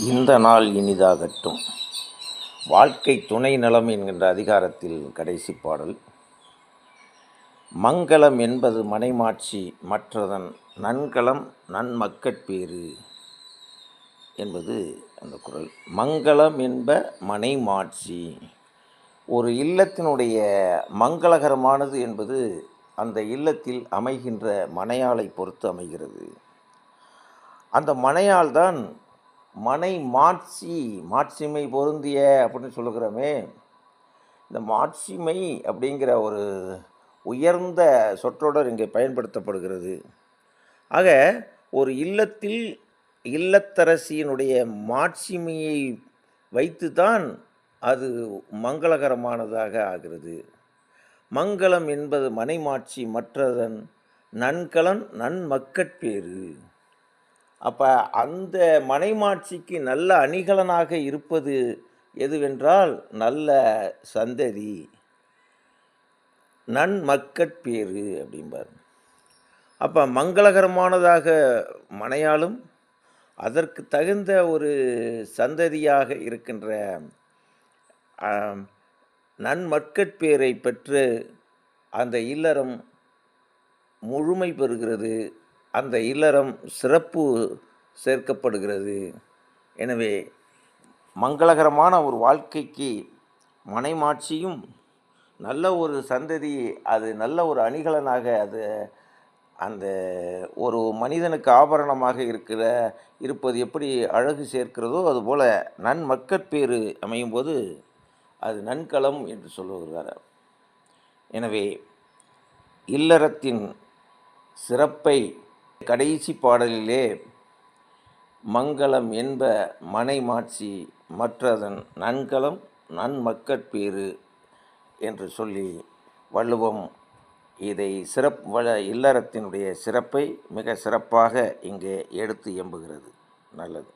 இந்த நாள் இனிதாகட்டும். வாழ்க்கை துணை நலம் என்கின்ற அதிகாரத்தில் கடைசி பாடல். மங்களம் என்பது மனைமாட்சி மற்றதன் நன்கலம் நன்மக்கட்பேறு என்பது அந்த குரல். மங்களம் என்ப மனைமாட்சி. ஒரு இல்லத்தினுடைய மங்களகரமானது என்பது அந்த இல்லத்தில் அமைகின்ற மனையாளை பொறுத்து அமைகிறது. அந்த மனையால் தான் மனை மாட்சி மாட்சிமை பொருந்திய அப்படின்னு சொல்லுகிறோமே. இந்த மாட்சிமை அப்படிங்கிற ஒரு உயர்ந்த சொற்றொடர் இங்கே பயன்படுத்தப்படுகிறது. ஆக ஒரு இல்லத்தில் இல்லத்தரசியினுடைய மாட்சிமையை வைத்து தான் அது மங்களகரமானதாக ஆகிறது. மங்களம் என்பது மனைமாட்சி மற்றதன் நன்கலன் நன்மக்கட்பேறு. அப்போ அந்த மனைமாட்சிக்கு நல்ல அணிகலனாக இருப்பது எதுவென்றால் நல்ல சந்ததி நன்மக்கட்பேறு அப்படிம்பார். அப்போ மங்களகரமானதாக மனையாலும் அதற்கு தகுந்த ஒரு சந்ததியாக இருக்கின்ற ஆம், நன்மட்கட்பேரை பெற்று அந்த இல்லறம் முழுமை பெறுகிறது. அந்த இல்லறம் சிறப்பு சேர்க்கப்படுகிறது. எனவே மங்களகரமான ஒரு வாழ்க்கைக்கு மனைமாட்சியும் நல்ல ஒரு சந்ததி அது நல்ல ஒரு அணிகலனாக அது அந்த ஒரு மனிதனுக்கு ஆபரணமாக இருக்கிற இருப்பது எப்படி அழகு சேர்க்கிறதோ அதுபோல் நன்மக்கட்பேறு அமையும் போது அது நன்கலம் என்று சொல்லுகிறார். எனவே இல்லறத்தின் சிறப்பை கடைசி பாடலிலே மங்களம் என்ப மனைமாட்சி மற்றதன் நன்கலம் நன்மக்கட்பேறு என்று சொல்லி வள்ளுவம் இதை சிறப் வள இல்லறத்தினுடைய சிறப்பை மிக சிறப்பாக இங்கே எடுத்து எம்புகிறது நல்லது.